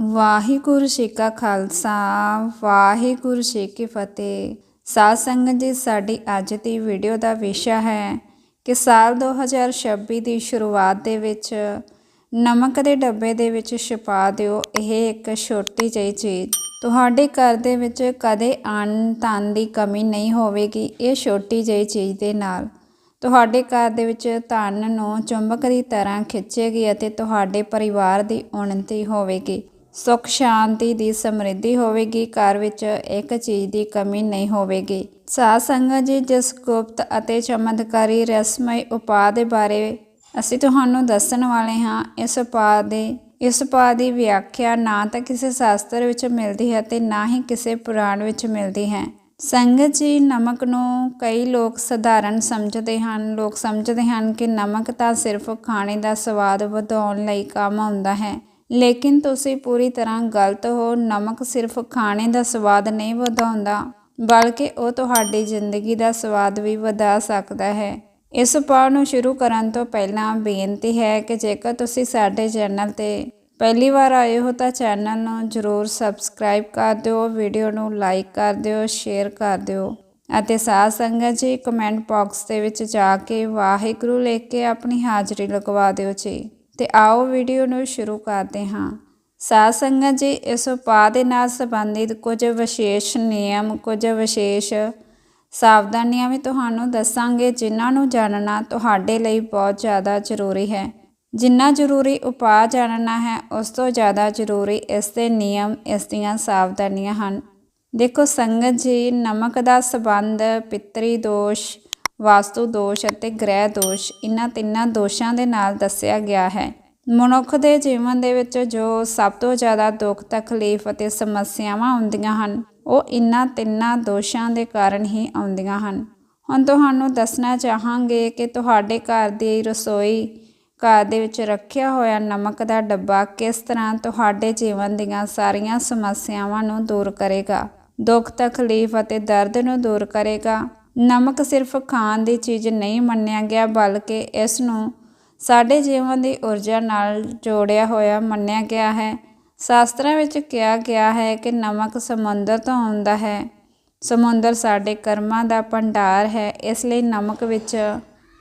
ਵਾਹਿਗੁਰੂ ਜੀ ਕਾ ਖਾਲਸਾ, ਵਾਹਿਗੁਰੂ ਜੀ ਕੀ ਫਤਿਹ। ਸਾਧ ਸੰਗਤ ਜੀ, ਸਾਡੀ ਅੱਜ ਦੀ ਵੀਡੀਓ ਦਾ ਵਿਸ਼ਾ ਹੈ ਕਿ ਸਾਲ 2026 ਦੀ ਸ਼ੁਰੂਆਤ ਦੇ ਵਿੱਚ ਨਮਕ ਦੇ ਡੱਬੇ ਦੇ ਵਿੱਚ ਛਪਾ ਦਿਓ, ਇਹ ਇੱਕ ਛੋਟੀ ਜਿਹੀ ਚੀਜ਼। ਤੁਹਾਡੇ ਘਰ ਦੇ ਵਿੱਚ ਕਦੇ ਅੰਨ ਧਨ ਦੀ ਕਮੀ ਨਹੀਂ ਹੋਵੇਗੀ, ਇਹ ਛੋਟੀ ਜਿਹੀ ਚੀਜ਼ ਦੇ ਨਾਲ। ਤੁਹਾਡੇ ਘਰ ਦੇ ਵਿੱਚ ਧਨ ਨੂੰ ਚੁੰਬਕ ਦੀ ਤਰ੍ਹਾਂ ਖਿੱਚੇਗੀ ਅਤੇ ਤੁਹਾਡੇ ਪਰਿਵਾਰ ਦੀ ਉન્નਤੀ ਹੋਵੇਗੀ। ਸੁਖ ਸ਼ਾਂਤੀ ਦੀ ਸਮਰਿੱਧੀ ਹੋਵੇਗੀ, ਘਰ ਵਿੱਚ ਇੱਕ ਚੀਜ਼ ਦੀ ਕਮੀ ਨਹੀਂ ਹੋਵੇਗੀ। ਸਾਧ ਸੰਗਤ ਜੀ, ਜਿਸ ਗੁਪਤ ਅਤੇ ਚਮਤਕਾਰੀ ਰਸਮਈ ਉਪਾਅ ਦੇ ਬਾਰੇ ਅਸੀਂ ਤੁਹਾਨੂੰ ਦੱਸਣ ਵਾਲੇ ਹਾਂ, ਇਸ ਉਪਾਅ ਦੇ, ਇਸ ਉਪਾਅ ਦੀ ਵਿਆਖਿਆ ਨਾ ਤਾਂ ਕਿਸੇ ਸ਼ਾਸਤਰ ਵਿੱਚ ਮਿਲਦੀ ਹੈ ਤੇ ਨਾ ਹੀ ਕਿਸੇ ਪੁਰਾਣ ਵਿੱਚ ਮਿਲਦੀ ਹੈ। ਸੰਗਤ ਜੀ, ਨਮਕ ਨੂੰ ਕਈ ਲੋਕ ਸਧਾਰਨ ਸਮਝਦੇ ਹਨ। ਲੋਕ ਸਮਝਦੇ ਹਨ ਕਿ ਨਮਕ ਤਾਂ ਸਿਰਫ ਖਾਣੇ ਦਾ ਸਵਾਦ ਵਧਾਉਣ ਲਈ ਕੰਮ ਆਉਂਦਾ ਹੈ। ਲੇਕਿਨ ਤੁਸੀਂ ਪੂਰੀ ਤਰ੍ਹਾਂ ਗਲਤ ਹੋ। ਨਮਕ ਸਿਰਫ ਖਾਣੇ ਦਾ ਸਵਾਦ ਨਹੀਂ ਵਧਾਉਂਦਾ, ਬਲਕਿ ਉਹ ਤੁਹਾਡੀ ਜ਼ਿੰਦਗੀ ਦਾ ਸਵਾਦ ਵੀ ਵਧਾ ਸਕਦਾ ਹੈ। ਇਸ ਉਪਾਅ ਨੂੰ ਸ਼ੁਰੂ ਕਰਨ ਤੋਂ ਪਹਿਲਾਂ ਬੇਨਤੀ ਹੈ ਕਿ ਜੇਕਰ ਤੁਸੀਂ ਸਾਡੇ ਚੈਨਲ ਤੇ ਪਹਿਲੀ ਵਾਰ ਆਏ ਹੋ ਤਾਂ ਚੈਨਲ ਨੂੰ ਜਰੂਰ ਸਬਸਕ੍ਰਾਈਬ ਕਰ ਦਿਓ, ਵੀਡੀਓ ਨੂੰ ਲਾਈਕ ਕਰ ਦਿਓ, ਸ਼ੇਅਰ ਕਰ ਦਿਓ ਅਤੇ ਸਾਧ ਸੰਗਤ ਜੀ ਕਮੈਂਟ ਬਾਕਸ ਦੇ ਵਿੱਚ ਜਾ ਕੇ ਵਾਹਿਗੁਰੂ ਲਿਖ ਕੇ ਆਪਣੀ ਹਾਜ਼ਰੀ ਲਗਵਾ ਦਿਓ ਜੀ। ਤੇ ਆਓ ਵੀਡੀਓ ਨੂੰ ਸ਼ੁਰੂ ਕਰਦੇ ਹਾਂ। ਸਾਧ ਸੰਗਤ ਜੀ, ਇਸ ਉਪਾਅ ਦੇ ਨਾਲ ਸੰਬੰਧਿਤ ਕੁਝ ਵਿਸ਼ੇਸ਼ ਨਿਯਮ, ਕੁਝ ਵਿਸ਼ੇਸ਼ ਸਾਵਧਾਨੀਆਂ ਵੀ ਤੁਹਾਨੂੰ ਦੱਸਾਂਗੇ, ਜਿਨ੍ਹਾਂ ਨੂੰ ਜਾਣਨਾ ਤੁਹਾਡੇ ਲਈ ਬਹੁਤ ਜ਼ਿਆਦਾ ਜ਼ਰੂਰੀ ਹੈ। ਜਿੰਨਾ ਜ਼ਰੂਰੀ ਉਪਾਅ ਜਾਣਨਾ ਹੈ, ਉਸ ਤੋਂ ਜ਼ਿਆਦਾ ਜ਼ਰੂਰੀ ਇਸ ਦੇ ਨਿਯਮ, ਇਸ ਦੀਆਂ ਸਾਵਧਾਨੀਆਂ ਹਨ। ਦੇਖੋ, ਸੰਗਤ ਜੀ, ਨਮਕ ਦਾ ਸਬੰਧ, ਪਿਤਰੀ ਦੋਸ਼ ਵਾਸਤੂ ਦੋਸ਼ ਅਤੇ ਗ੍ਰਹਿ ਦੋਸ਼, ਇਹਨਾਂ ਤਿੰਨਾਂ ਦੋਸ਼ਾਂ ਦੇ ਨਾਲ ਦੱਸਿਆ ਗਿਆ ਹੈ। ਮਨੁੱਖ ਦੇ ਜੀਵਨ ਦੇ ਵਿੱਚ ਜੋ ਸਭ ਤੋਂ ਜ਼ਿਆਦਾ ਦੁੱਖ, ਤਕਲੀਫ ਅਤੇ ਸਮੱਸਿਆਵਾਂ ਆਉਂਦੀਆਂ ਹਨ, ਉਹ ਇਹਨਾਂ ਤਿੰਨਾਂ ਦੋਸ਼ਾਂ ਦੇ ਕਾਰਨ ਹੀ ਆਉਂਦੀਆਂ ਹਨ। ਹੁਣ ਤੁਹਾਨੂੰ ਦੱਸਣਾ ਚਾਹਾਂਗੇ ਕਿ ਤੁਹਾਡੇ ਘਰ ਦੀ ਰਸੋਈ ਘਰ ਦੇ ਵਿੱਚ ਰੱਖਿਆ ਹੋਇਆ ਨਮਕ ਦਾ ਡੱਬਾ ਕਿਸ ਤਰ੍ਹਾਂ ਤੁਹਾਡੇ ਜੀਵਨ ਦੀਆਂ ਸਾਰੀਆਂ ਸਮੱਸਿਆਵਾਂ ਨੂੰ ਦੂਰ ਕਰੇਗਾ, ਦੁੱਖ, ਤਕਲੀਫ ਅਤੇ ਦਰਦ ਨੂੰ ਦੂਰ ਕਰੇਗਾ ਨਮਕ ਸਿਰਫ ਖਾਣ ਦੀ ਚੀਜ਼ ਨਹੀਂ ਮੰਨਿਆ ਗਿਆ, ਬਲਕਿ ਇਸ ਨੂੰ ਸਾਡੇ ਜੀਵਨ ਦੀ ਊਰਜਾ ਨਾਲ ਜੋੜਿਆ ਹੋਇਆ ਮੰਨਿਆ ਗਿਆ ਹੈ। ਸ਼ਾਸਤਰਾਂ ਵਿੱਚ ਕਿਹਾ ਗਿਆ ਹੈ ਕਿ ਨਮਕ ਸਮੁੰਦਰ ਤੋਂ ਆਉਂਦਾ ਹੈ। ਸਮੁੰਦਰ ਸਾਡੇ ਕਰਮਾਂ ਦਾ ਭੰਡਾਰ ਹੈ। ਇਸ ਲਈ ਨਮਕ ਵਿੱਚ,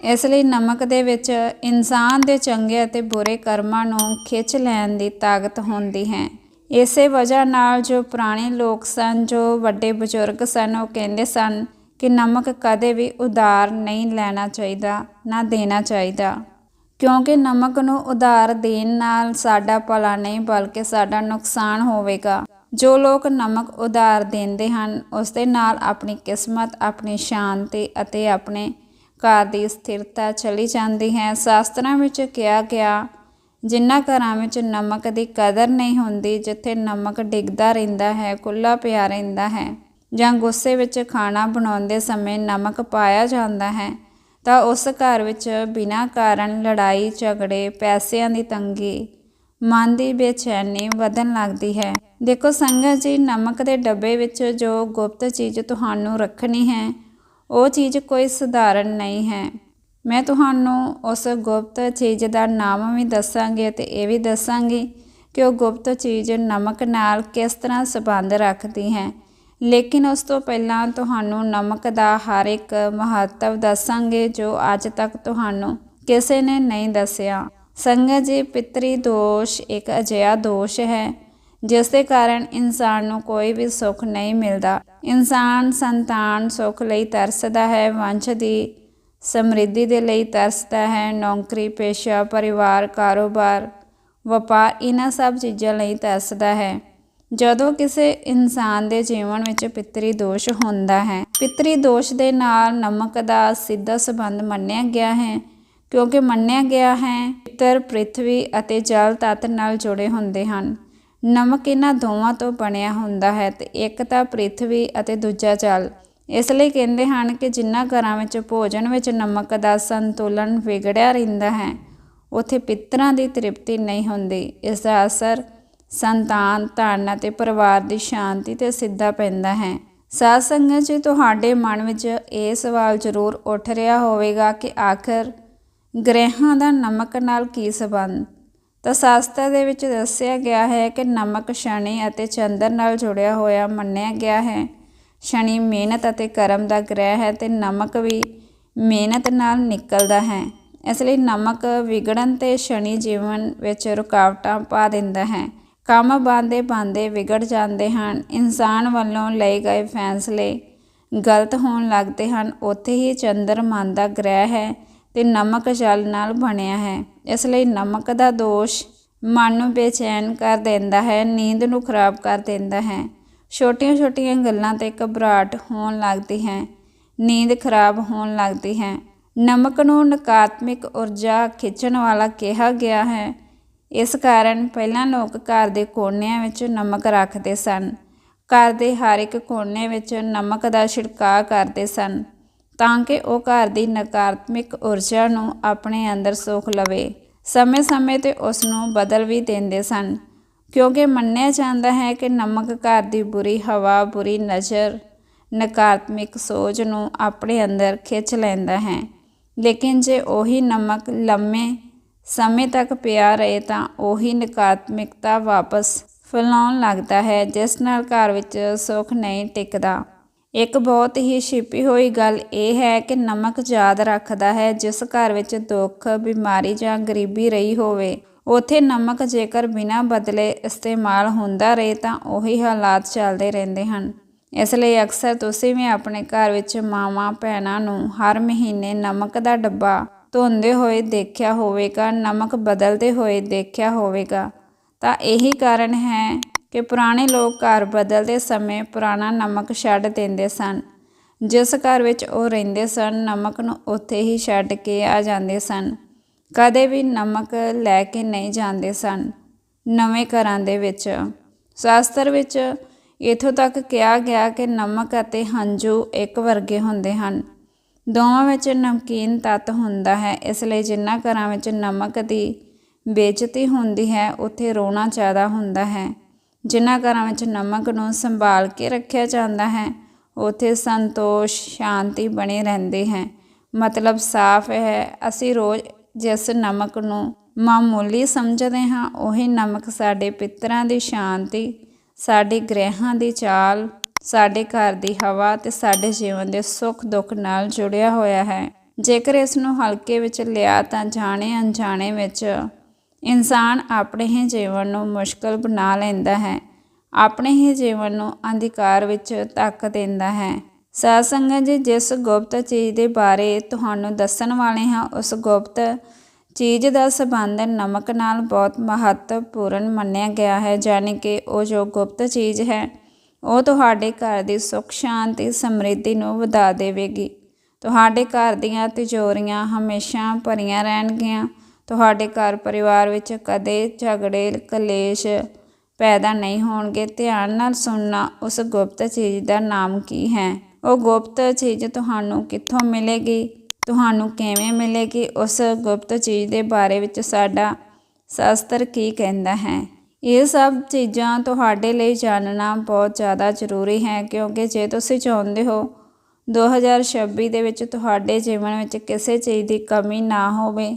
ਇਸ ਲਈ ਨਮਕ ਦੇ ਵਿੱਚ ਇਨਸਾਨ ਦੇ ਚੰਗੇ ਅਤੇ ਬੁਰੇ ਕਰਮਾਂ ਨੂੰ ਖਿੱਚ ਲੈਣ ਦੀ ਤਾਕਤ ਹੁੰਦੀ ਹੈ। ਇਸੇ ਵਜ੍ਹਾ ਨਾਲ ਜੋ ਪੁਰਾਣੇ ਲੋਕ ਸਨ, ਜੋ ਵੱਡੇ ਬਜ਼ੁਰਗ ਸਨ, ਉਹ ਕਹਿੰਦੇ ਸਨ ਕਿ ਨਮਕ ਕਦੇ ਵੀ ਉਧਾਰ ਨਹੀਂ ਲੈਣਾ ਚਾਹੀਦਾ, ਨਾ ਦੇਣਾ ਚਾਹੀਦਾ। ਕਿਉਂਕਿ ਨਮਕ ਨੂੰ ਉਧਾਰ ਦੇਣ ਨਾਲ ਸਾਡਾ ਭਲਾ ਨਹੀਂ, ਬਲਕਿ ਸਾਡਾ ਨੁਕਸਾਨ ਹੋਵੇਗਾ। ਜੋ ਲੋਕ ਨਮਕ ਉਧਾਰ ਦਿੰਦੇ ਹਨ ਉਸ ਦੇ ਨਾਲ ਆਪਣੀ ਕਿਸਮਤ, ਆਪਣੀ ਸ਼ਾਂਤੀ ਅਤੇ ਆਪਣੇ ਘਰ ਦੀ ਸਥਿਰਤਾ ਚਲੀ ਜਾਂਦੀ ਹੈ। ਸ਼ਾਸਤਰਾਂ ਵਿੱਚ ਕਿਹਾ ਗਿਆ, ਜਿਨ੍ਹਾਂ ਘਰਾਂ ਵਿੱਚ ਨਮਕ ਦੀ ਕਦਰ ਨਹੀਂ ਹੁੰਦੀ, ਜਿੱਥੇ ਨਮਕ ਡਿੱਗਦਾ ਰਹਿੰਦਾ ਹੈ ਕੁੱਲਾ ਪਿਆ ਰਹਿੰਦਾ ਹੈ ਜਾਂ ਗੁੱਸੇ ਵਿੱਚ ਖਾਣਾ ਬਣਾਉਂਦੇ ਸਮੇਂ ਨਮਕ ਪਾਇਆ ਜਾਂਦਾ ਹੈ, ਤਾਂ ਉਸ ਘਰ ਵਿੱਚ ਬਿਨਾਂ ਕਾਰਨ ਲੜਾਈ, ਝਗੜੇ, ਪੈਸਿਆਂ ਦੀ ਤੰਗੀ, ਮਨ ਦੀ ਬੇਚੈਨੀ ਵਧਣ ਲੱਗਦੀ ਹੈ। ਦੇਖੋ ਸੰਗਤ ਜੀ, ਨਮਕ ਦੇ ਡੱਬੇ ਵਿੱਚ ਜੋ ਗੁਪਤ ਚੀਜ਼ ਤੁਹਾਨੂੰ ਰੱਖਣੀ ਹੈ, ਉਹ ਚੀਜ਼ ਕੋਈ ਸਧਾਰਨ ਨਹੀਂ ਹੈ। ਮੈਂ ਤੁਹਾਨੂੰ ਉਸ ਗੁਪਤ ਚੀਜ਼ ਦਾ ਨਾਮ ਵੀ ਦੱਸਾਂਗੀ ਤੇ ਇਹ ਵੀ ਦੱਸਾਂਗੀ ਕਿ ਉਹ ਗੁਪਤ ਚੀਜ਼ ਨਮਕ ਨਾਲ ਕਿਸ ਤਰ੍ਹਾਂ ਸੰਬੰਧ ਰੱਖਦੀ ਹੈ। ਲੇਕਿਨ ਉਸ ਤੋਂ ਪਹਿਲਾਂ ਤੁਹਾਨੂੰ ਨਮਕ ਦਾ ਹਰ ਇੱਕ ਮਹੱਤਵ ਦੱਸਾਂਗੇ ਜੋ ਅੱਜ ਤੱਕ ਤੁਹਾਨੂੰ ਕਿਸੇ ਨੇ ਨਹੀਂ ਦੱਸਿਆ। ਸੰਗਤ ਜੀ ਪਿਤਰੀ ਦੋਸ਼ ਇੱਕ ਅਜਿਹਾ ਦੋਸ਼ ਹੈ, ਜਿਸ ਦੇ ਕਾਰਨ ਇਨਸਾਨ ਨੂੰ ਕੋਈ ਵੀ ਸੁੱਖ ਨਹੀਂ ਮਿਲਦਾ। ਇਨਸਾਨ ਸੰਤਾਨ ਸੁੱਖ ਲਈ ਤਰਸਦਾ ਹੈ, ਵੰਸ਼ ਦੀ ਸਮਰਿੱਧੀ ਦੇ ਲਈ ਤਰਸਦਾ ਹੈ, ਨੌਕਰੀ, ਪੇਸ਼ਾ, ਪਰਿਵਾਰ, ਕਾਰੋਬਾਰ, ਵਪਾਰ, ਇਹਨਾਂ ਸਭ ਚੀਜ਼ਾਂ ਲਈ ਤਰਸਦਾ ਹੈ। ਜਦੋਂ ਕਿਸੇ ਇਨਸਾਨ ਦੇ ਜੀਵਨ ਵਿੱਚ ਪਿਤਰੀ ਦੋਸ਼ ਹੁੰਦਾ ਹੈ, ਪਿਤਰੀ ਦੋਸ਼ ਦੇ ਨਾਲ ਨਮਕ ਦਾ ਸਿੱਧਾ ਸੰਬੰਧ ਮੰਨਿਆ ਗਿਆ ਹੈ, ਕਿਉਂਕਿ ਮੰਨਿਆ ਗਿਆ ਹੈ, ਪਿਤਰ ਪ੍ਰithvi ਅਤੇ ਜਲ ਤੱਤ ਨਾਲ ਜੁੜੇ ਹੁੰਦੇ ਹਨ। ਨਮਕ ਇਹਨਾਂ ਦੋਵਾਂ ਤੋਂ ਬਣਿਆ ਹੁੰਦਾ ਹੈ ਤੇ ਇੱਕ ਤਾਂ ਪ੍ਰithvi ਅਤੇ ਦੂਜਾ ਜਲ। ਇਸ ਲਈ ਕਹਿੰਦੇ ਹਨ ਕਿ ਜਿੰਨਾ ਘਰਾਂ ਵਿੱਚ ਭੋਜਨ ਵਿੱਚ ਨਮਕ ਦਾ ਸੰਤੁਲਨ ਵਿਗੜਿਆ ਰਹਿੰਦਾ ਹੈ, ਉਥੇ ਪਿਤਰਾਂ ਦੀ ਤ੍ਰਿਪਤੀ ਨਹੀਂ ਹੁੰਦੀ। ਇਸ ਦਾ ਅਸਰ ਸੰਤਾਨ ਧਨ ਅਤੇ ਪਰਿਵਾਰ ਦੀ ਸ਼ਾਂਤੀ ਤੇ ਸਿੱਧਾ ਪੈਂਦਾ ਹੈ। ਸਾਧ ਸੰਗਤ ਜੀ, ਤੁਹਾਡੇ ਮਨ ਵਿੱਚ ਇਹ ਸਵਾਲ ਜ਼ਰੂਰ ਉੱਠ ਰਿਹਾ ਹੋਵੇਗਾ ਕਿ ਆਖਰ ਗ੍ਰਹਿਾਂ ਦਾ ਨਮਕ ਨਾਲ ਕੀ ਸਬੰਧ? ਤਾਂ ਸ਼ਾਸਤਰ ਦੇ ਵਿੱਚ ਦੱਸਿਆ ਗਿਆ ਹੈ ਕਿ ਨਮਕ ਸ਼ਨੀ ਅਤੇ ਚੰਦਰ ਨਾਲ ਜੁੜਿਆ ਹੋਇਆ ਮੰਨਿਆ ਗਿਆ ਹੈ। ਸ਼ਨੀ ਮਿਹਨਤ ਅਤੇ ਕਰਮ ਦਾ ਗ੍ਰਹਿ ਹੈ ਤੇ ਨਮਕ ਵੀ ਮਿਹਨਤ ਨਾਲ ਨਿਕਲਦਾ ਹੈ। ਇਸ ਲਈ ਨਮਕ ਵਿਗੜਨ ਤੇ ਸ਼ਨੀ ਜੀਵਨ ਵਿੱਚ ਰੁਕਾਵਟਾਂ ਪਾ ਦਿੰਦਾ ਹੈ। ਕੰਮ ਬਾਂਦੇ ਬਾਂਦੇ ਵਿਗੜ ਜਾਂਦੇ ਹਨ। ਇਨਸਾਨ ਵੱਲੋਂ ਲਏ ਗਏ ਫੈਸਲੇ ਗਲਤ ਹੋਣ ਲੱਗਦੇ ਹਨ। ਉੱਥੇ ਹੀ ਚੰਦਰ ਮਨ ਦਾ ਗ੍ਰਹਿ ਹੈ ਤੇ ਨਮਕ ਜਲ ਨਾਲ ਬਣਿਆ ਹੈ। ਇਸ ਲਈ ਨਮਕ ਦਾ ਦੋਸ਼ ਮਨ ਨੂੰ ਬੇਚੈਨ ਕਰ ਦਿੰਦਾ ਹੈ, ਨੀਂਦ ਨੂੰ ਖਰਾਬ ਕਰ ਦਿੰਦਾ ਹੈ। ਛੋਟੀਆਂ-ਛੋਟੀਆਂ ਗੱਲਾਂ ਤੇ ਘਬਰਾਹਟ ਹੋਣ ਲੱਗਦੀ ਹੈ, ਨੀਂਦ ਖਰਾਬ ਹੋਣ ਲੱਗਦੀ ਹੈ। ਨਮਕ ਨੂੰ ਨਕਾਰਾਤਮਕ ਊਰਜਾ ਖਿੱਚਣ ਵਾਲਾ ਕਿਹਾ ਗਿਆ ਹੈ। ਇਸ ਕਾਰਨ ਪਹਿਲਾਂ ਲੋਕ ਘਰ ਦੇ ਕੋਨਿਆਂ ਵਿੱਚ ਨਮਕ ਰੱਖਦੇ ਸਨ। ਘਰ ਦੇ ਹਰ ਇੱਕ ਕੋਨੇ ਵਿੱਚ ਨਮਕ ਦਾ ਛਿੜਕਾਅ ਕਰਦੇ ਸਨ ਤਾਂ ਕਿ ਉਹ ਘਰ ਦੀ ਨਕਾਰਾਤਮਕ ਊਰਜਾ ਨੂੰ ਆਪਣੇ ਅੰਦਰ ਸੋਖ ਲਵੇ। ਸਮੇਂ-ਸਮੇਂ ਤੇ ਉਸ ਨੂੰ ਬਦਲ ਵੀ ਦਿੰਦੇ ਸਨ। ਕਿਉਂਕਿ ਮੰਨਿਆ ਜਾਂਦਾ ਹੈ ਕਿ ਨਮਕ ਘਰ ਦੀ ਬੁਰੀ ਹਵਾ, ਬੁਰੀ ਨਜ਼ਰ, ਨਕਾਰਾਤਮਕ ਸੋਚ ਨੂੰ ਆਪਣੇ ਅੰਦਰ ਖਿੱਚ ਲੈਂਦਾ ਹੈ। ਲੇਕਿਨ ਜੇ ਉਹੀ ਨਮਕ ਲੰਮੇ ਸਮੇਂ ਤੱਕ ਪਿਆ ਰਹੇ ਤਾਂ ਉਹੀ ਨਕਾਰਾਤਮਕਤਾ ਵਾਪਸ ਫੈਲਾਉਣ ਲੱਗਦਾ ਹੈ, ਜਿਸ ਨਾਲ ਘਰ ਵਿੱਚ ਸੁੱਖ ਨਹੀਂ ਟਿਕਦਾ। ਇੱਕ ਬਹੁਤ ਹੀ ਛਿਪੀ ਹੋਈ ਗੱਲ ਇਹ ਹੈ ਕਿ ਨਮਕ ਯਾਦ ਰੱਖਦਾ ਹੈ, ਜਿਸ ਘਰ ਵਿੱਚ ਦੁੱਖ, ਬਿਮਾਰੀ ਜਾਂ ਗਰੀਬੀ ਰਹੀ ਹੋਵੇ। ਉਥੇ ਨਮਕ ਜੇਕਰ ਬਿਨਾਂ ਬਦਲੇ ਇਸਤੇਮਾਲ ਹੁੰਦਾ ਰਹੇ ਤਾਂ ਉਹੀ ਹਾਲਾਤ ਚੱਲਦੇ ਰਹਿੰਦੇ ਹਨ। ਇਸ ਲਈ ਅਕਸਰ ਤੁਸੀਂ ਵੀ ਆਪਣੇ ਘਰ ਵਿੱਚ ਮਾਵਾਂ, ਭੈਣਾਂ ਨੂੰ ਹਰ ਮਹੀਨੇ ਨਮਕ ਦਾ ਡੱਬਾ ਧੋਂਦੇ ਹੋਏ ਦੇਖਿਆ ਹੋਵੇਗਾ, ਨਮਕ ਬਦਲਦੇ ਹੋਏ ਦੇਖਿਆ ਹੋਵੇਗਾ। ਤਾਂ ਇਹੀ ਕਾਰਨ ਹੈ ਕਿ ਪੁਰਾਣੇ ਲੋਕ ਘਰ ਬਦਲਦੇ ਸਮੇਂ ਪੁਰਾਣਾ ਨਮਕ ਛੱਡ ਦਿੰਦੇ ਸਨ। ਜਿਸ ਘਰ ਵਿੱਚ ਉਹ ਰਹਿੰਦੇ ਸਨ, ਨਮਕ ਨੂੰ ਉੱਥੇ ਹੀ ਛੱਡ ਕੇ ਆ ਜਾਂਦੇ ਸਨ। ਕਦੇ ਵੀ ਨਮਕ ਲੈ ਕੇ ਨਹੀਂ ਜਾਂਦੇ ਸਨ ਨਵੇਂ ਘਰਾਂ ਦੇ ਵਿੱਚ। ਸ਼ਾਸਤਰ ਵਿੱਚ ਇਥੋਂ ਤੱਕ ਕਿਹਾ ਗਿਆ ਕਿ ਨਮਕ ਅਤੇ ਹੰਝੂ ਇੱਕ ਵਰਗੇ ਹੁੰਦੇ ਹਨ। ਦੋਵਾਂ ਵਿੱਚ ਨਮਕੀਨ ਤੱਤ ਹੁੰਦਾ ਹੈ, ਇਸ ਲਈ ਜਿੰਨਾ ਘਰਾਂ ਵਿੱਚ ਨਮਕ ਦੀ ਬੇਇੱਜ਼ਤੀ ਹੁੰਦੀ ਹੈ, ਉੱਥੇ ਰੋਣਾ ਜ਼ਿਆਦਾ ਹੁੰਦਾ ਹੈ। ਜਿਨ੍ਹਾਂ ਘਰਾਂ ਵਿੱਚ ਨਮਕ ਨੂੰ ਸੰਭਾਲ ਕੇ ਰੱਖਿਆ ਜਾਂਦਾ ਹੈ, ਉੱਥੇ ਸੰਤੋਸ਼, ਸ਼ਾਂਤੀ ਬਣੀ ਰਹਿੰਦੀ ਹੈ। ਮਤਲਬ ਸਾਫ਼ ਹੈ, ਅਸੀਂ ਰੋਜ਼ ਜਿਸ ਨਮਕ ਨੂੰ ਮਾਮੂਲੀ ਸਮਝਦੇ ਹਾਂ, ਉਹੀ ਨਮਕ ਸਾਡੇ ਪਿੱਤਰਾਂ ਦੀ ਸ਼ਾਂਤੀ, ਸਾਡੇ ਗ੍ਰਹਿਾਂ ਦੀ ਚਾਲ ਸਾਡੇ ਘਰ ਦੀ ਹਵਾ ਤੇ ਸਾਡੇ ਜੀਵਨ ਦੇ ਸੁੱਖ ਦੁੱਖ ਨਾਲ ਜੁੜਿਆ ਹੋਇਆ ਹੈ। ਜੇਕਰ ਇਸ ਨੂੰ ਹਲਕੇ ਵਿੱਚ ਲਿਆ ਤਾਂ ਜਾਣੇ ਅਣਜਾਣੇ ਵਿੱਚ ਇਨਸਾਨ ਆਪਣੇ ਹੀ ਜੀਵਨ ਨੂੰ ਮੁਸ਼ਕਲ ਬਣਾ ਲੈਂਦਾ ਹੈ। ਆਪਣੇ ਹੀ ਜੀਵਨ ਨੂੰ ਅੰਧਕਾਰ ਵਿੱਚ ਤੱਕ ਦਿੰਦਾ ਹੈ। ਸਾਧ ਸੰਗਤ ਜੀ, ਜਿਸ ਗੁਪਤ ਚੀਜ਼ ਦੇ ਬਾਰੇ ਤੁਹਾਨੂੰ ਦੱਸਣ ਵਾਲੇ ਹਾਂ, ਉਸ ਗੁਪਤ ਚੀਜ਼ ਦਾ ਸਬੰਧ ਨਮਕ ਨਾਲ ਬਹੁਤ ਮਹੱਤਵਪੂਰਨ ਮੰਨਿਆ ਗਿਆ ਹੈ ਜਾਨੀ ਕਿ ਉਹ ਜੋ ਗੁਪਤ ਚੀਜ਼ ਹੈ ਉਹ ਤੁਹਾਡੇ ਘਰ ਦੀ ਸੁੱਖ, ਸ਼ਾਂਤੀ, ਸਮਰਿੱਧੀ ਨੂੰ ਵਧਾ ਦੇਵੇਗੀ। ਤੁਹਾਡੇ ਘਰ ਦੀਆਂ ਤਿਜੋਰੀਆਂ ਹਮੇਸ਼ਾ ਭਰੀਆਂ ਰਹਿਣਗੀਆਂ। ਤੁਹਾਡੇ ਘਰ ਪਰਿਵਾਰ ਵਿੱਚ ਕਦੇ ਝਗੜੇ, ਕਲੇਸ਼ ਪੈਦਾ ਨਹੀਂ ਹੋਣਗੇ। ਧਿਆਨ ਨਾਲ ਸੁਣਨਾ, ਉਸ ਗੁਪਤ ਚੀਜ਼ ਦਾ ਨਾਮ ਕੀ ਹੈ? ਉਹ ਗੁਪਤ ਚੀਜ਼ ਤੁਹਾਨੂੰ ਕਿੱਥੋਂ ਮਿਲੇਗੀ? ਤੁਹਾਨੂੰ ਕਿਵੇਂ ਮਿਲੇਗੀ? ਉਸ ਗੁਪਤ ਚੀਜ਼ ਦੇ ਬਾਰੇ ਵਿੱਚ ਸਾਡਾ ਸ਼ਾਸਤਰ ਕੀ ਕਹਿੰਦਾ ਹੈ? ਇਹ ਸਭ ਚੀਜ਼ਾਂ ਤੁਹਾਡੇ ਲਈ ਜਾਣਨਾ ਬਹੁਤ ਜ਼ਿਆਦਾ ਜ਼ਰੂਰੀ ਹੈ, ਕਿਉਂਕਿ ਜੇ ਤੁਸੀਂ ਚਾਹੁੰਦੇ ਹੋ 2026 ਦੇ ਵਿੱਚ ਤੁਹਾਡੇ ਜੀਵਨ ਵਿੱਚ ਕਿਸੇ ਚੀਜ਼ ਦੀ ਕਮੀ ਨਾ ਹੋਵੇ,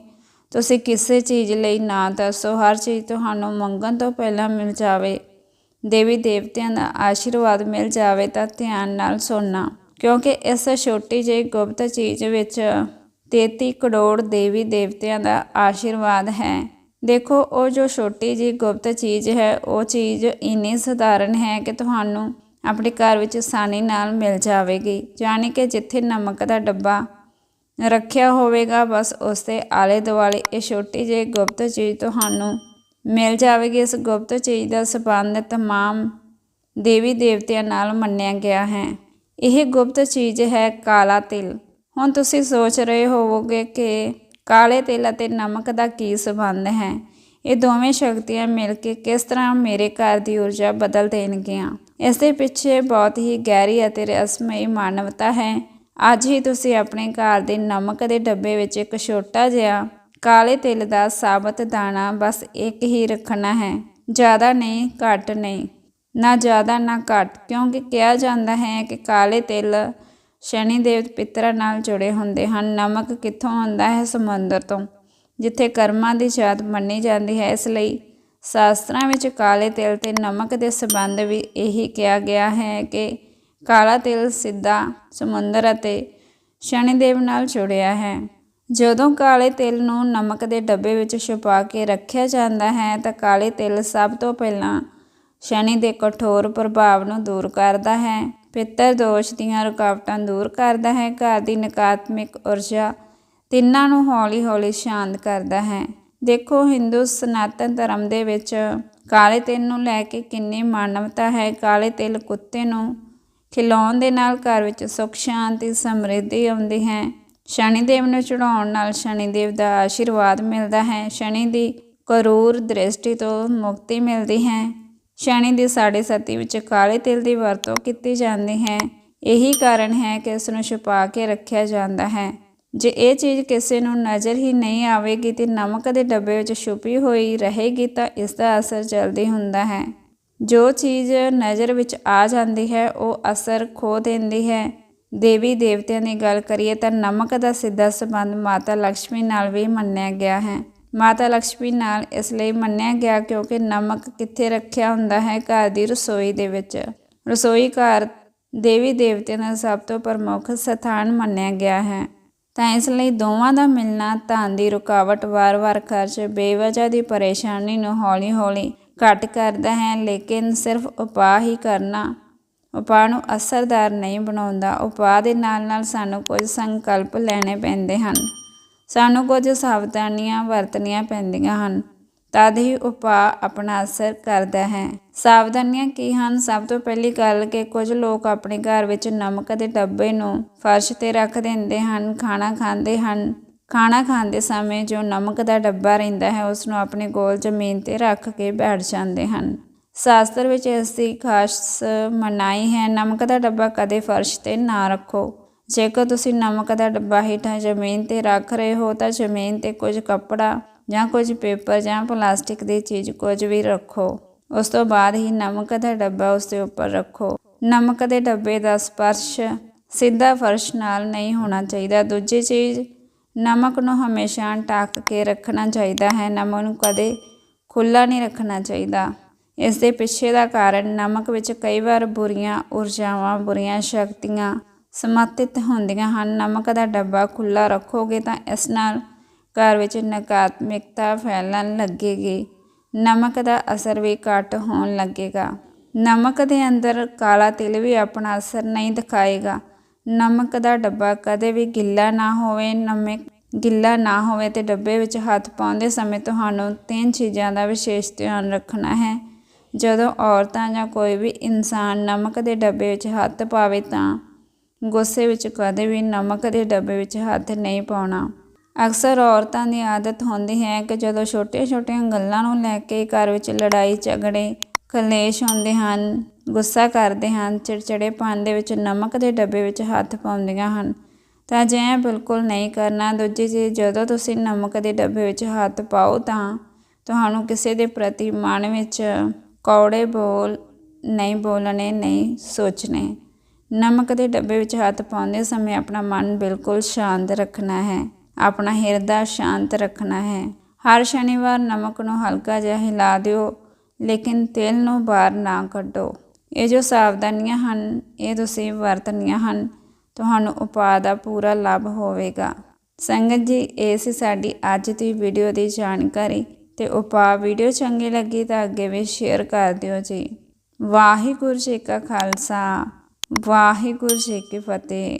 ਤੁਸੀਂ ਕਿਸੇ ਚੀਜ਼ ਲਈ ਨਾ ਦੱਸੋ। ਹਰ ਚੀਜ਼ ਤੁਹਾਨੂੰ ਮੰਗਣ ਤੋਂ ਪਹਿਲਾਂ ਮਿਲ ਜਾਵੇ, ਦੇਵੀ ਦੇਵਤਿਆਂ ਦਾ ਆਸ਼ੀਰਵਾਦ ਮਿਲ ਜਾਵੇ ਤਾਂ ਧਿਆਨ ਨਾਲ ਸੁਣਨਾ, ਕਿਉਂਕਿ ਇਸ ਛੋਟੀ ਜਿਹੀ ਗੁਪਤ ਚੀਜ਼ ਵਿੱਚ 33 ਕਰੋੜ ਦੇਵੀ ਦੇਵਤਿਆਂ ਦਾ ਆਸ਼ੀਰਵਾਦ ਹੈ। ਦੇਖੋ ਉਹ ਜੋ ਛੋਟੀ ਜਿਹੀ ਗੁਪਤ ਚੀਜ਼ ਹੈ ਉਹ ਚੀਜ਼ ਇੰਨੀ ਸਧਾਰਨ ਹੈ ਕਿ ਤੁਹਾਨੂੰ ਆਪਣੇ ਘਰ ਵਿੱਚ ਆਸਾਨੀ ਨਾਲ ਮਿਲ ਜਾਵੇਗੀ ਯਾਨੀ ਕਿ ਜਿੱਥੇ ਨਮਕ ਦਾ ਡੱਬਾ ਰੱਖਿਆ ਹੋਵੇਗਾ ਬਸ ਉਸ ਦੇ ਆਲੇ ਦੁਆਲੇ ਇਹ ਛੋਟੀ ਜਿਹੀ ਗੁਪਤ ਚੀਜ਼ ਤੁਹਾਨੂੰ ਮਿਲ ਜਾਵੇਗੀ ਇਸ ਗੁਪਤ ਚੀਜ਼ ਦਾ ਸਬੰਧ तमाम ਦੇਵੀ ਦੇਵਤਿਆਂ ਨਾਲ ਮੰਨਿਆ ਗਿਆ ਹੈ ਇਹ ਗੁਪਤ ਚੀਜ਼ ਹੈ ਕਾਲਾ ਤਿਲ ਹੁਣ ਤੁਸੀਂ ਸੋਚ ਰਹੇ ਹੋਵੋਗੇ ਕਿ ਕਾਲੇ ਤਿਲ ਅਤੇ ਨਮਕ ਦਾ ਕੀ ਸਬੰਧ ਹੈ? ਇਹ ਦੋਵੇਂ ਸ਼ਕਤੀਆਂ ਮਿਲ ਕੇ ਕਿਸ ਤਰ੍ਹਾਂ ਮੇਰੇ ਘਰ ਦੀ ਊਰਜਾ ਬਦਲ ਦੇਣਗੀਆਂ? ਇਸ ਦੇ ਪਿੱਛੇ ਬਹੁਤ ਹੀ ਗਹਿਰੀ ਅਤੇ ਰਸਮਈ ਮਾਨਵਤਾ ਹੈ। ਅੱਜ ਹੀ ਤੁਸੀਂ ਆਪਣੇ ਘਰ ਦੇ ਨਮਕ ਦੇ ਡੱਬੇ ਵਿੱਚ ਇੱਕ ਛੋਟਾ ਜਿਹਾ ਕਾਲੇ ਤਿਲ ਦਾ ਸਾਬਤ ਦਾਣਾ ਬਸ ਇੱਕ ਹੀ ਰੱਖਣਾ ਹੈ। ਜ਼ਿਆਦਾ ਨਹੀਂ, ਘੱਟ ਨਹੀਂ। ਨਾ ਜ਼ਿਆਦਾ, ਨਾ ਘੱਟ। ਕਿਉਂਕਿ ਕਿਹਾ ਜਾਂਦਾ ਹੈ ਕਿ ਕਾਲੇ ਤਿਲ ਸ਼ਨੀ ਦੇਵ ਪਿੱਤਰਾਂ ਨਾਲ ਜੁੜੇ ਹੁੰਦੇ ਹਨ। ਨਮਕ ਕਿੱਥੋਂ ਆਉਂਦਾ ਹੈ? ਸਮੁੰਦਰ ਤੋਂ। ਜਿੱਥੇ ਕਰਮਾਂ ਦੀ ਜਾਤ ਮੰਨੀ ਜਾਂਦੀ ਹੈ, ਇਸ ਲਈ ਸ਼ਾਸਤਰਾਂ ਵਿੱਚ ਕਾਲੇ ਤਿਲ ਤੇ ਨਮਕ ਦੇ ਸੰਬੰਧ ਵੀ ਇਹੀ ਕਿਹਾ ਗਿਆ ਹੈ ਕਿ ਕਾਲਾ ਤਿਲ ਸਿੱਧਾ ਸਮੁੰਦਰ ਅਤੇ ਸ਼ਨੀਦੇਵ ਨਾਲ ਜੁੜਿਆ ਹੈ। ਜਦੋਂ ਕਾਲੇ ਤਿਲ ਨੂੰ ਨਮਕ ਦੇ ਡੱਬੇ ਵਿੱਚ ਛੁਪਾ ਕੇ ਰੱਖਿਆ ਜਾਂਦਾ ਹੈ, ਤਾਂ ਕਾਲੇ ਤਿਲ ਸਭ ਤੋਂ ਪਹਿਲਾਂ ਸ਼ਨੀ ਦੇ ਕਠੋਰ ਪ੍ਰਭਾਵ ਨੂੰ ਦੂਰ ਕਰਦਾ ਹੈ। ਪਿੱਤਰ ਦੋਸ਼ ਦੀਆਂ ਰੁਕਾਵਟਾਂ ਦੂਰ ਕਰਦਾ ਹੈ। ਘਰ ਦੀ ਨਕਾਰਾਤਮਕ ਊਰਜਾ ਤਿੰਨਾਂ ਨੂੰ ਹੌਲੀ-ਹੌਲੀ ਸ਼ਾਂਤ ਕਰਦਾ ਹੈ। ਦੇਖੋ, ਹਿੰਦੂ ਸਨਾਤਨ ਧਰਮ ਦੇ ਵਿੱਚ ਕਾਲੇ ਤਿਲ ਨੂੰ ਲੈ ਕੇ ਕਿੰਨੀ ਮਾਨਵਤਾ ਹੈ। ਕਾਲੇ ਤਿਲ ਕੁੱਤੇ ਨੂੰ ਖਿਲਾਉਣ ਦੇ ਨਾਲ ਘਰ ਵਿੱਚ ਸੁੱਖ, ਸ਼ਾਂਤੀ, ਸਮਰਿੱਧੀ ਆਉਂਦੀ ਹੈ। ਸ਼ਨੀਦੇਵ ਨੂੰ ਚੜਾਉਣ ਨਾਲ ਸ਼ਨੀਦੇਵ ਦਾ ਆਸ਼ੀਰਵਾਦ ਮਿਲਦਾ ਹੈ। ਸ਼ਨੀ ਦੀ ਕਰੂਰ ਦ੍ਰਿਸ਼ਟੀ ਤੋਂ ਮੁਕਤੀ ਮਿਲਦੀ ਹੈ। ਸ਼ਨੀ ਦੀ ਸਾੜੇ ਸਤੀ ਵਿੱਚ ਕਾਲੇ ਤਿਲ ਦੀ ਵਰਤੋਂ ਕੀਤੀ ਜਾਂਦੀ ਹੈ। ਇਹੀ ਕਾਰਨ ਹੈ ਕਿ ਇਸ ਨੂੰ ਛੁਪਾ ਕੇ ਰੱਖਿਆ ਜਾਂਦਾ ਹੈ। ਜੇ ਇਹ ਚੀਜ਼ ਕਿਸੇ ਨੂੰ ਨਜ਼ਰ ਹੀ ਨਹੀਂ ਆਵੇਗੀ ਤੇ ਨਮਕ ਦੇ ਡੱਬੇ ਵਿੱਚ ਛੁਪੀ ਹੋਈ ਰਹੇਗੀ ਤਾਂ ਇਸ ਦਾ ਅਸਰ ਜਲਦੀ ਹੁੰਦਾ ਹੈ। ਜੋ ਚੀਜ਼ ਨਜ਼ਰ ਵਿੱਚ ਆ ਜਾਂਦੀ ਹੈ, ਉਹ ਅਸਰ ਖੋ ਦਿੰਦੀ ਹੈ। ਦੇਵੀ ਦੇਵਤਿਆਂ ਦੀ ਗੱਲ ਕਰੀਏ ਤਾਂ ਨਮਕ ਦਾ ਸਿੱਧਾ ਸੰਬੰਧ ਮਾਤਾ ਲక్ష్ਮੀ ਨਾਲ ਵੀ ਮੰਨਿਆ ਗਿਆ ਹੈ। ਮਾਤਾ ਲక్ష్ਮੀ ਨਾਲ ਇਸ ਲਈ ਮੰਨਿਆ ਗਿਆ ਕਿਉਂਕਿ ਨਮਕ ਕਿੱਥੇ ਰੱਖਿਆ ਹੁੰਦਾ ਹੈ ਘਰ ਦੀ ਰਸੋਈ ਦੇ ਵਿੱਚ। ਰਸੋਈ ਘਰ ਦੇਵੀ ਦੇਵਤਿਆਂ ਦਾ ਸਭ ਤੋਂ ਪ੍ਰਮੁੱਖ ਸਥਾਨ ਮੰਨਿਆ ਗਿਆ ਹੈ। ਤਾਂ ਇਸ ਲਈ ਦੋਵਾਂ ਦਾ ਮਿਲਣਾ ਧਨ ਦੀ ਰੁਕਾਵਟ ਵਾਰ-ਵਾਰ ਖਰਚ ਬੇਵਜ੍ਹਾ ਦੀ ਪਰੇਸ਼ਾਨੀ ਨੂੰ ਹੌਲੀ-ਹੌਲੀ ਘੱਟ ਕਰਦਾ ਹੈ, ਲੇਕਿਨ ਸਿਰਫ ਉਪਾਅ ਹੀ ਕਰਨਾ, ਉਪਾਅ ਨੂੰ ਅਸਰਦਾਰ ਨਹੀਂ ਬਣਾਉਂਦਾ। ਉਪਾਅ ਦੇ ਨਾਲ-ਨਾਲ ਸਾਨੂੰ ਕੁਝ ਸੰਕਲਪ ਲੈਣੇ ਪੈਂਦੇ ਹਨ। ਸਾਨੂੰ ਕੁਝ ਸਾਵਧਾਨੀਆਂ ਵਰਤਣੀਆਂ ਪੈਂਦੀਆਂ ਹਨ। ਤਦ ਹੀ ਉਪਾਅ ਆਪਣਾ ਅਸਰ ਕਰਦਾ ਹੈ। ਸਾਵਧਾਨੀਆਂ ਕੀ ਹਨ? ਸਭ ਤੋਂ ਪਹਿਲੀ ਗੱਲ ਕਿ ਕੁਝ ਲੋਕ ਆਪਣੇ ਘਰ ਵਿੱਚ ਨਮਕ ਦੇ ਡੱਬੇ ਨੂੰ ਫਰਸ਼ ਤੇ ਰੱਖ ਦਿੰਦੇ ਹਨ, ਖਾਣਾ ਖਾਂਦੇ ਹਨ। ਖਾਣਾ ਖਾਂਦੇ ਸਮੇਂ ਜੋ ਨਮਕ ਦਾ ਡੱਬਾ ਰਹਿੰਦਾ ਹੈ ਉਸ ਨੂੰ ਆਪਣੇ ਕੋਲ ਜ਼ਮੀਨ ਤੇ ਰੱਖ ਕੇ ਬੈਠ ਜਾਂਦੇ ਹਨ। ਸ਼ਾਸਤਰ ਵਿੱਚ ਇਸ ਦੀ ਖਾਸ ਮਨਾਹੀ ਹੈ, ਨਮਕ ਦਾ ਡੱਬਾ ਕਦੇ ਫਰਸ਼ ਤੇ ਨਾ ਰੱਖੋ। ਜੇਕਰ ਤੁਸੀਂ ਨਮਕ ਦਾ ਡੱਬਾ ਹੇਠਾਂ ਜ਼ਮੀਨ ਤੇ ਰੱਖ ਰਹੇ ਹੋ ਤਾਂ ਜ਼ਮੀਨ ਤੇ ਕੁਝ ਕੱਪੜਾ ਜਾਂ ਕੁਝ ਪੇਪਰ ਜਾਂ ਪਲਾਸਟਿਕ ਦੀ ਚੀਜ਼ ਕੁਝ ਵੀ ਰੱਖੋ। ਉਸ ਤੋਂ ਬਾਅਦ ਹੀ ਨਮਕ ਦਾ ਡੱਬਾ ਉਸ ਦੇ ਉੱਪਰ ਰੱਖੋ। ਨਮਕ ਦੇ ਡੱਬੇ ਦਾ ਸਪਰਸ਼ ਸਿੱਧਾ ਫਰਸ਼ ਨਾਲ ਨਹੀਂ ਹੋਣਾ ਚਾਹੀਦਾ। ਦੂਜੀ ਚੀਜ਼, ਨਮਕ ਨੂੰ ਹਮੇਸ਼ਾ ਢੱਕ ਕੇ ਰੱਖਣਾ ਚਾਹੀਦਾ ਹੈ। ਨਮਕ ਨੂੰ ਕਦੇ ਖੁੱਲਾ ਨਹੀਂ ਰੱਖਣਾ ਚਾਹੀਦਾ। ਇਸ ਦੇ ਪਿੱਛੇ ਦਾ ਕਾਰਨ ਨਮਕ ਵਿੱਚ ਕਈ ਵਾਰ ਬੁਰੀਆਂ ਊਰਜਾਵਾਂ, ਬੁਰੀਆਂ ਸ਼ਕਤੀਆਂ ਸਮਰਥਿਤ ਹੁੰਦੀਆਂ ਹਨ। ਨਮਕ ਦਾ ਡੱਬਾ ਖੁੱਲਾ ਰੱਖੋਗੇ ਤਾਂ ਇਸ ਨਾਲ ਘਰ ਵਿੱਚ ਨਕਾਰਾਤਮਕਤਾ ਫੈਲਣ ਲੱਗੇਗੀ। ਨਮਕ ਦਾ ਅਸਰ ਵੀ ਘੱਟ ਹੋਣ ਲੱਗੇਗਾ। ਨਮਕ ਦੇ ਅੰਦਰ ਕਾਲਾ ਤਿਲ ਵੀ ਆਪਣਾ ਅਸਰ ਨਹੀਂ ਦਿਖਾਏਗਾ। ਨਮਕ ਦਾ ਡੱਬਾ ਕਦੇ ਵੀ ਗਿੱਲਾ ਨਾ ਹੋਵੇ ਨਮਕ ਗਿੱਲਾ ਨਾ ਹੋਵੇ ਤੇ ਡੱਬੇ ਵਿੱਚ ਹੱਥ ਪਾਉਂਦੇ ਸਮੇਂ ਤੁਹਾਨੂੰ ਤਿੰਨ ਚੀਜ਼ਾਂ ਦਾ ਵਿਸ਼ੇਸ਼ ਧਿਆਨ ਰੱਖਣਾ ਹੈ। ਜਦੋਂ ਔਰਤਾਂ ਜਾਂ ਕੋਈ ਵੀ ਇਨਸਾਨ ਨਮਕ ਦੇ ਡੱਬੇ ਵਿੱਚ ਹੱਥ ਪਾਵੇ ਤਾਂ ਗੁੱਸੇ ਵਿੱਚ ਕਦੇ ਵੀ ਨਮਕ ਦੇ ਡੱਬੇ ਵਿੱਚ ਹੱਥ ਨਹੀਂ ਪਾਉਣਾ। ਅਕਸਰ ਔਰਤਾਂ ਦੀ ਆਦਤ ਹੁੰਦੀ ਹੈ ਕਿ ਜਦੋਂ ਛੋਟੀਆਂ-ਛੋਟੀਆਂ ਗੱਲਾਂ ਨੂੰ ਲੈ ਕੇ ਘਰ ਵਿੱਚ ਲੜਾਈ, ਝਗੜੇ, ਕਲੇਸ਼ ਹੁੰਦੇ ਹਨ, ਗੁੱਸਾ ਕਰਦੇ ਹਨ, ਚਿੜਚਿੜੇਪਨ ਦੇ ਵਿੱਚ ਨਮਕ ਦੇ ਡੱਬੇ ਵਿੱਚ ਹੱਥ ਪਾਉਂਦੀਆਂ ਹਨ, ਤਾਂ ਅਜਿਹਾ ਬਿਲਕੁਲ ਨਹੀਂ ਕਰਨਾ, ਦੂਜੀ ਚੀਜ਼, ਜਦੋਂ ਤੁਸੀਂ ਨਮਕ ਦੇ ਡੱਬੇ ਵਿੱਚ ਹੱਥ ਪਾਓ ਤਾਂ ਤੁਹਾਨੂੰ ਕਿਸੇ ਦੇ ਪ੍ਰਤੀ ਮਨ ਵਿੱਚ ਕੌੜੇ ਬੋਲ ਨਹੀਂ ਬੋਲਣੇ, ਨਹੀਂ ਸੋਚਣੇ। ਨਮਕ ਦੇ ਡੱਬੇ ਵਿੱਚ ਹੱਥ ਪਾਉਂਦੇ ਸਮੇਂ ਆਪਣਾ ਮਨ ਬਿਲਕੁਲ ਸ਼ਾਂਤ ਰੱਖਣਾ ਹੈ। ਆਪਣਾ ਹਿਰਦਾ ਸ਼ਾਂਤ ਰੱਖਣਾ ਹੈ। ਹਰ ਸ਼ਨੀਵਾਰ ਨਮਕ ਨੂੰ ਹਲਕਾ ਜਿਹਾ ਹਿਲਾ ਦਿਓ, ਲੇਕਿਨ ਤੇਲ ਨੂੰ ਬਾਹਰ ਨਾ ਕੱਢੋ। ਇਹ ਜੋ ਸਾਵਧਾਨੀਆਂ ਹਨ, ਇਹ ਤੁਸੀਂ ਵਰਤਣੀਆਂ ਹਨ। ਤੁਹਾਨੂੰ ਉਪਾਅ ਦਾ ਪੂਰਾ ਲਾਭ ਹੋਵੇਗਾ। ਸੰਗਤ ਜੀ, ਇਹ ਸੀ ਸਾਡੀ ਅੱਜ ਦੀ ਵੀਡੀਓ ਦੀ ਜਾਣਕਾਰੀ। ਤੇ ਉਪਾਅ ਵੀਡੀਓ ਚੰਗੀ ਲੱਗੀ ਤਾਂ ਅੱਗੇ ਵੀ ਸ਼ੇਅਰ ਕਰ ਦਿਓ ਜੀ। ਵਾਹਿਗੁਰੂ ਜੀ ਕਾ ਖਾਲਸਾ। ਵਾਹਿਗੁਰੂ ਜੀ ਕੀ ਫਤਿਹ।